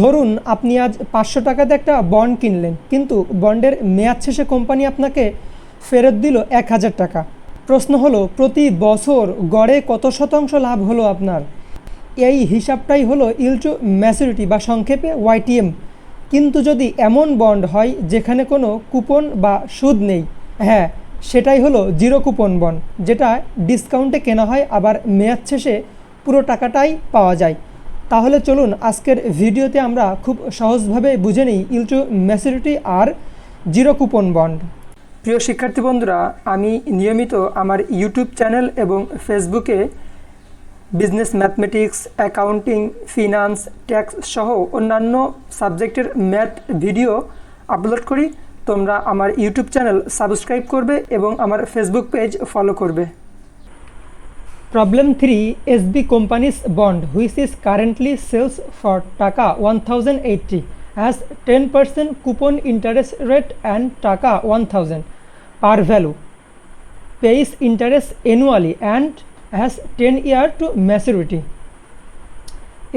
ধরুন, আপনি আজ পাঁচশো টাকাতে একটা বন্ড কিনলেন, কিন্তু বন্ডের মেয়াদ শেষে কোম্পানি আপনাকে ফেরত দিল এক হাজার টাকা। প্রশ্ন হলো, প্রতি বছর গড়ে কত শতাংশ লাভ হলো আপনার? এই হিসাবটাই হলো ইল টু ম্যাচুরিটি বা সংক্ষেপে ওয়াইটিএম কিন্তু যদি এমন বন্ড হয়, যেখানে কোনো কুপন বা সুদ নেই হ্যাঁ সেটাই হলো জিরো কুপন বন্ড যেটা ডিসকাউন্টে কেনা হয়, আবার মেয়াদ শেষে পুরো টাকাটাই পাওয়া যায়। তাহলে চলুন আজকের ভিডিওতে আমরা খুব সহজভাবে বুঝে নিই ইল টু ম্যাচুরিটি আর জিরো কুপন বন্ড। প্রিয় শিক্ষার্থী বন্ধুরা, আমি নিয়মিত আমার ইউটিউব চ্যানেল এবং ফেসবুকে business, mathematics, accounting, finance, tax সহ অন্যান্য সাবজেক্টের ম্যাথ ভিডিও আপলোড করি। তোমরা আমার ইউটিউব চ্যানেল সাবস্ক্রাইব করবে এবং আমার ফেসবুক পেজ ফলো করবে। Problem three S B companies bond which is currently sells for taka one thousand eighty has ten percent coupon interest rate and taka one thousand par value pays interest annually and has 10 year to maturity.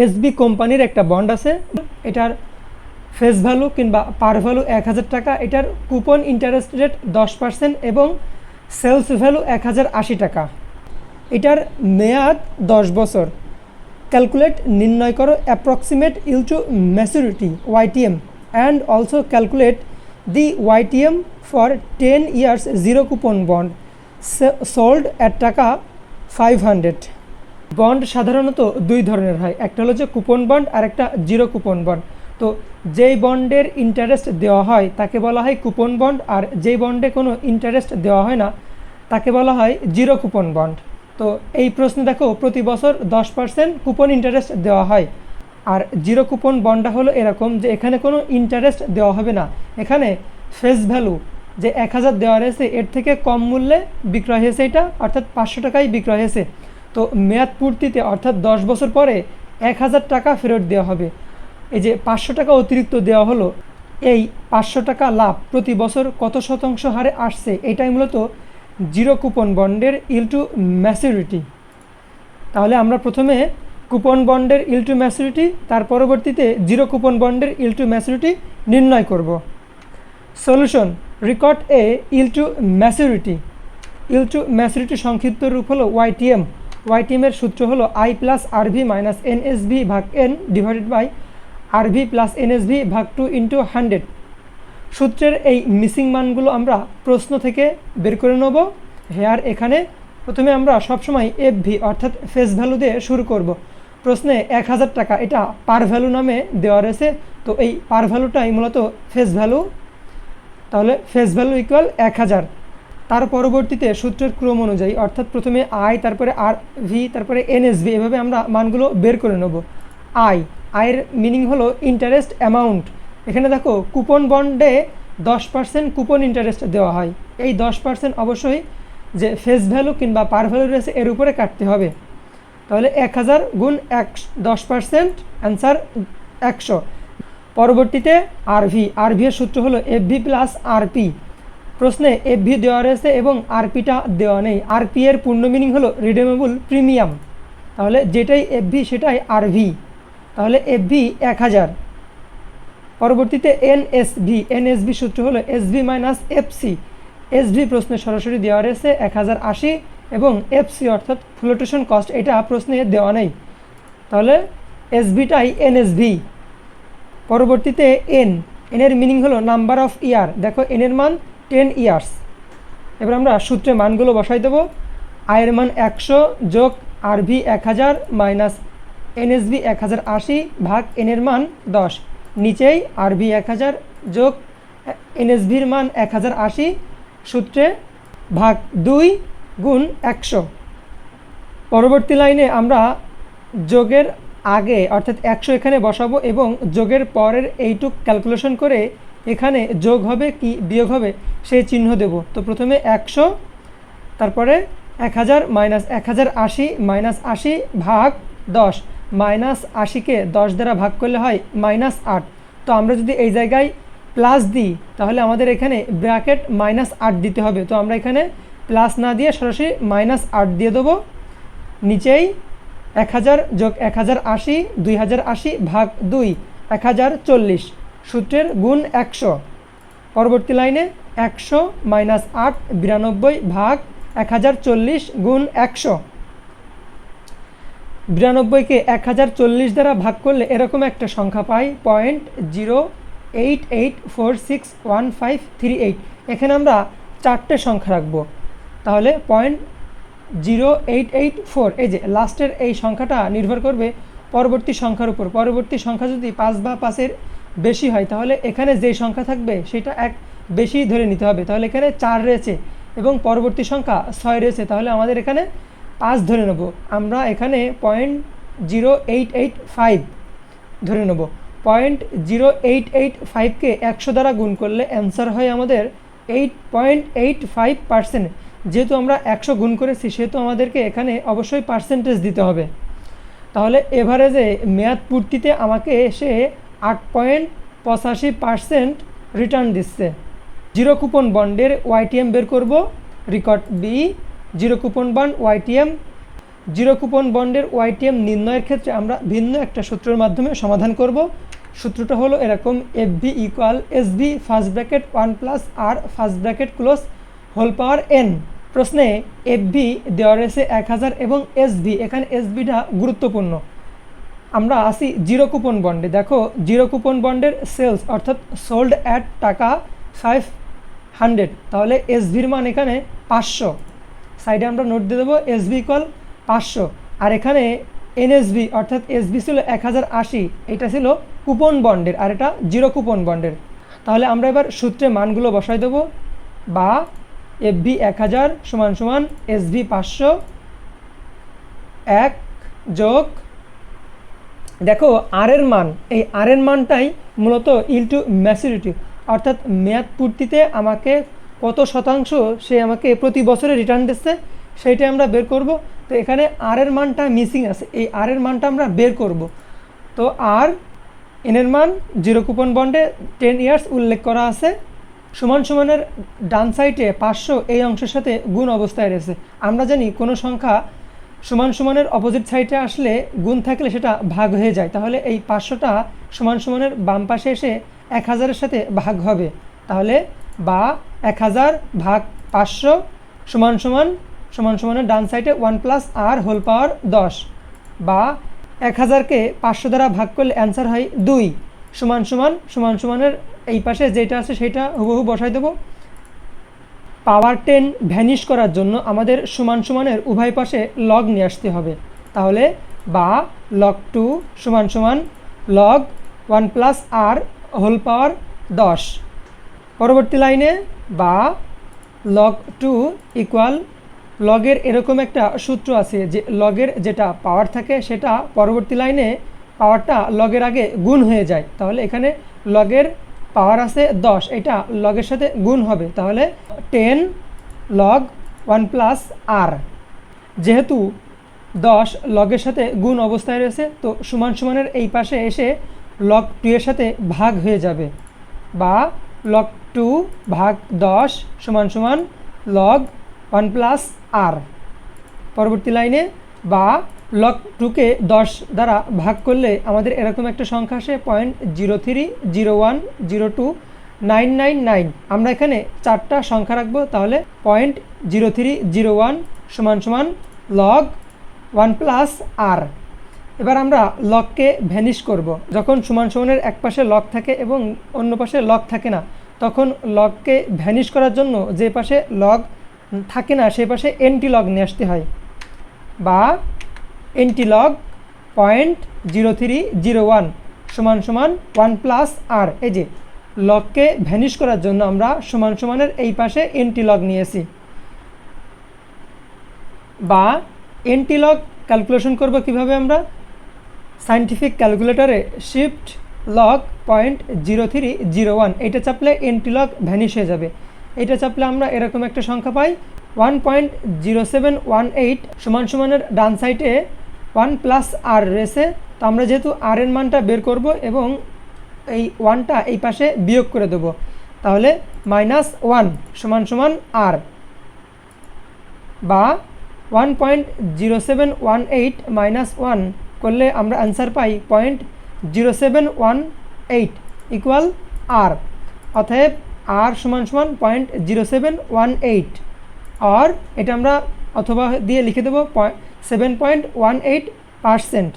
SB কোম্পানির একটা bond আছে, এটার face value কিংবা par value এক হাজার টাকা, এটার coupon interest rate দশ পার্সেন্ট এবং সেলস ভ্যালু এক হাজার আশি টাকা। এটার মেয়াদ দশ বছর। ক্যালকুলেট নির্ণয় করো approximate yield to maturity YTM and also calculate the YTM for ten years zero coupon bond sold at টাকা ফাইভ হান্ড্রেড বন্ড সাধারণত দুই ধরনের হয়, একটা হলো যে কুপন বন্ড আর একটা জিরো কুপন বন্ড তো যেই বন্ডের ইন্টারেস্ট দেওয়া হয়, তাকে বলা হয় কুপন বন্ড আর যেই বন্ডে কোনো ইন্টারেস্ট দেওয়া হয় না, তাকে বলা হয় জিরো কুপন বন্ড তো এই প্রশ্নে দেখো, প্রতি বছর দশ পার্সেন্ট কুপন ইন্টারেস্ট দেওয়া হয়। আর জিরো কুপন বন্ডটা হলো এরকম যে এখানে কোনো ইন্টারেস্ট দেওয়া হবে না। এখানে ফেস ভ্যালু যে এক হাজার দেওয়া রয়েছে, এর থেকে কম মূল্যে বিক্রয় হয়েছে এটা, অর্থাৎ পাঁচশো টাকায় বিক্রয় হয়েছে। তো মেয়াদ পূর্তিতে, অর্থাৎ দশ বছর পরে এক হাজার টাকা ফেরত দেওয়া হবে। এই যে পাঁচশো টাকা অতিরিক্ত দেওয়া হলো, এই পাঁচশো টাকা লাভ প্রতি বছর কত শতাংশ হারে আসছে, এটাই মূলত জিরো কুপন বন্ডের ইল টু ম্যাচুরিটি তাহলে আমরা প্রথমে কুপন বন্ডের ইল টু ম্যাচুরিটি তার পরবর্তীতে জিরো কুপন বন্ডের ইল টু ম্যাচুরিটি নির্ণয় করব। Solution record A yield to maturity yield to maturity সংক্ষিপ্ত রূপ হলো ওয়াইটিএম ওয়াইটিএমের সূত্র হলো I plus RV minus NSV ভাগ N divided by RV plus NSV ভাগ টু ইন্টু হান্ড্রেড সূত্রের এই মিসিং মানগুলো আমরা প্রশ্ন থেকে বের করে নেব। হেয়ার এখানে প্রথমে আমরা সবসময় এফ ভি অর্থাৎ ফেস ভ্যালু দিয়ে শুরু করব। প্রশ্নে এক হাজার টাকা, এটা পার ভ্যালু নামে দেওয়া রয়েছে। তো এই পার ভ্যালুটাই মূলত ফেস ভ্যালু তাহলে ফেস ভ্যালু ইকুয়াল এক হাজার। তার পরবর্তীতে সূত্রের ক্রম অনুযায়ী, অর্থাৎ প্রথমে আই তারপরে আর ভি তারপরে এনএসভি এভাবে আমরা মানগুলো বের করে নেব। আই আয়ের মিনিং হলো ইন্টারেস্ট অ্যামাউন্ট এখানে দেখো কুপন বন্ডে দশ পার্সেন্ট কুপন ইন্টারেস্ট দেওয়া হয়। এই দশ পার্সেন্ট অবশ্যই যে ফেস ভ্যালু কিংবা পার ভ্যালু রয়েছে, এর উপরে কাটতে হবে। তাহলে এক হাজার গুণ এক, দশ পার্সেন্ট অ্যান্সার একশো। পরবর্তীতে আরভি আরভি এর সূত্র হলো F V plus R P প্রশ্নে এফভি দেওয়া রয়েছে এবং আরপিটা দেওয়া নেই। আরপি এর পূর্ণ মিনিং হলো রিডেমেবল প্রিমিয়াম তাহলে যেটাই এফভি সেটাই আরভি তাহলে এফভি এক হাজার। পরবর্তীতে এনএসভি এনএসভি সূত্র হলো এসভি মাইনাস এফসি এসভি প্রশ্নে সরাসরি দেওয়া রয়েছে এক হাজার আশি এবং এফসি অর্থাৎ ফ্লোটেশন কস্ট এটা প্রশ্নে দেওয়া নেই। তাহলে এসভিটাই এনএসভি পরবর্তীতে এন এনের মিনিং হলো নাম্বার অফ ইয়ার দেখো এনের মান টেন ইয়ার্স এবার আমরা সূত্রে মানগুলো বসাই দেবো। আয়ের মান একশো যোগ আরভি এক হাজার মাইনাস এনএসবি এক হাজার আশি ভাগ এনের মান দশ। নিচেই আরভি এক হাজার যোগ এনএসভির মান এক হাজার আশি সূত্রে ভাগ দুই গুণ একশো। পরবর্তী লাইনে আমরা যোগের আগে, অর্থাৎ একশো এখানে বসাবো এবং যোগের পরের এইটুক ক্যালকুলেশন করে এখানে যোগ হবে কি বিয়োগ হবে সেই চিহ্ন দেব। তো প্রথমে একশো, তারপরে এক হাজার মাইনাস এক হাজার আশি মাইনাস আশি ভাগ দশ। মাইনাস আশিকে দশ দ্বারা ভাগ করলে হয় মাইনাস আট। তো আমরা যদি এই জায়গায় প্লাস দিই, তাহলে আমাদের এখানে ব্র্যাকেট মাইনাস আট দিতে হবে। তো আমরা এখানে প্লাস না দিয়ে সরাসরি মাইনাস আট দিয়ে দেবো। নিচেই এক হাজার যোগ এক হাজার আশি, দুই হাজার আশি ভাগ দুই, এক হাজার চল্লিশ। সূত্রের গুণ একশো। পরবর্তী লাইনে একশো মাইনাস আট, বিরানব্বই ভাগ এক হাজার চল্লিশ গুণ একশো। বিরানব্বইকে এক হাজার চল্লিশ দ্বারা ভাগ করলে এরকম একটা সংখ্যা পাই point zero eight eight four six one five three eight এখানে আমরা চারটে সংখ্যা রাখব। তাহলে point zero eight eight four এই যে লাস্টের এই সংখ্যাটা নির্ভর করবে পরবর্তী সংখ্যার উপর। পরবর্তী সংখ্যা যদি পাঁচ বা পাঁচের বেশি হয়, তাহলে এখানে যে সংখ্যা থাকবে সেটা এক বেশি ধরে নিতে হবে। তাহলে এখানে চার রয়েছে এবং পরবর্তী সংখ্যা ছয় রয়েছে। তাহলে আমাদের এখানে পাঁচ ধরে নেব। আমরা এখানে point zero eight eight five ধরে নেব। পয়েন্ট জিরো এইট এইট ফাইভকে একশো দ্বারা গুণ করলে অ্যান্সার হয় আমাদের eight point eight five percent যেহেতু আমরা একশো গুণ করেছি, সেহেতু আমাদেরকে এখানে অবশ্যই পার্সেন্টেজ দিতে হবে। তাহলে এভারেজে মেয়াদ পূর্তিতে আমাকে এসে আট পয়েন্ট পঁচাশি পার্সেন্ট রিটার্ন দিচ্ছে। জিরো কুপন বন্ডের ওয়াইটিএম বের করব। Record B zero coupon bond YTM zero coupon বন্ডের ওয়াইটিএম নির্ণয়ের ক্ষেত্রে আমরা ভিন্ন একটা সূত্রের মাধ্যমে সমাধান করব। সূত্রটা হলো এরকম F V equal S V first bracket one plus R first bracket close whole power N প্রশ্নে এফ ভি দেওয়া রয়েছে এক হাজার এবং এস ভি এখানে এস ভিটা গুরুত্বপূর্ণ। আমরা আসি জিরো কুপন বন্ডে। দেখো, জিরো কুপন বন্ডের সেলস অর্থাৎ সোল্ড অ্যাট টাকা ফাইভ হান্ড্রেড তাহলে এসভির মান এখানে পাঁচশো। সাইডে আমরা নোট দিয়ে দেবো এসবি কল পাঁচশো। আর এখানে এনএসবি অর্থাৎ এসবি ছিল এক হাজার আশি, এটা ছিল কুপন বন্ডের আর এটা জিরো কুপন বন্ডের তাহলে আমরা এবার সূত্রে মানগুলো বসাই দেবো। বা এফবি এক হাজার সমান সমান এসভি পাঁচশো, এক যোগ, দেখো আর এর মান, এই আর এর মানটাই মূলত ইল টু ম্যাচুরিটি অর্থাৎ মেয়াদ পূর্তিতে আমাকে কত শতাংশ সে আমাকে প্রতি বছরে রিটার্ন দিচ্ছে, সেইটাই আমরা বের করব। তো এখানে আর এর মানটা মিসিং আছে। এই আর এর মানটা আমরা বের করব। তো আর এনের মান জিরো কুপন বন্ডে টেন ইয়ার্স উল্লেখ করা আছে। সমান সমানের ডান সাইডে পাঁচশো এই অংশের সাথে গুণ অবস্থায় রয়েছে। আমরা জানি কোনো সংখ্যা সমান সমানের অপোজিট সাইডে আসলে গুণ থাকলে সেটা ভাগ হয়ে যায়। তাহলে এই পাঁচশোটা সমান সমানের বাম পাশে এসে এক হাজারের সাথে ভাগ হবে। তাহলে বা এক হাজার ভাগ পাঁচশো সমান সমান সমান সমানের ডান সাইডে one plus R whole power দশ। বা এক হাজারকে পাঁচশো দ্বারা ভাগ করলে অ্যান্সার হয় দুই। সমান সমান সমান সমানের এই পাশে যেটা আছে সেটা হুবহু বসাই দেবো। পাওয়ার টেন ভ্যানিশ করার জন্য আমাদের সমান সমানের উভয় পাশে লগ নিয়ে আসতে হবে। তাহলে বা লগ টু সমান সমান log one plus R whole power দশ। পরবর্তী লাইনে বা লগ টু ইকুয়াল লগের এরকম একটা সূত্র আছে যে লগের যেটা পাওয়ার থাকে সেটা পরবর্তী লাইনে পাওয়ারটা লগের আগে গুণ হয়ে যায়। তাহলে এখানে লগের পাওয়ার আছে দশ, এটা লগের সাথে গুণ হবে। তাহলে ten log one plus R যেহেতু দশ লগের সাথে গুণ অবস্থায় রয়েছে, তো সমান সমানের এই পাশে এসে লগ টু এর সাথে ভাগ হয়ে যাবে। বা লগ টু ভাগ দশ সমান সমান লগ ওয়ান প্লাস আর পরবর্তী লাইনে বা লগ টুকে দশ দ্বারা ভাগ করলে আমাদের এরকম একটা সংখ্যা আসে point zero three zero one zero two nine nine nine আমরা এখানে চারটা সংখ্যা রাখব, তাহলে point zero three zero one সমান সমান লগ ওয়ান প্লাস আর এবার আমরা লককে ভ্যানিশ করব। যখন সমান সমানের এক পাশে লক থাকে এবং অন্য পাশে লক থাকে না, তখন লককে ভ্যানিশ করার জন্য যে পাশে লগ থাকে না, সে পাশে এন্টি লগ নিয়ে আসতে হয় বা anti log point zero three zero one সমান সমান ওয়ান প্লাস আর এই যে লগকে ভ্যানিশ করার জন্য আমরা সমান সমানের এই পাশে এন্টি লগ নিয়েছি বা এন্টি লগ ক্যালকুলেশন করব কীভাবে আমরা scientific ক্যালকুলেটরে shift log point zero three zero one, এটা চাপলে এন্টি লগ ভ্যানিশ হয়ে যাবে। এটা চাপলে আমরা এরকম একটা সংখ্যা পাই, one point zero seven one eight সমান সমানের ডান সাইডে ওয়ান প্লাস আর রয়েছে। তো আমরা যেহেতু আর এর মানটা বের করব এবং এই ওয়ানটা এই পাশে বিয়োগ করে দেবো, তাহলে মাইনাস ওয়ান সমান সমান আর বা one point zero seven one eight minus one করলে আমরা অ্যান্সার পাই point zero seven one eight equal R অতএব আর সমান সমান point zero seven one eight আর এটা আমরা অথবা দিয়ে লিখে দেবো seven point one eight percent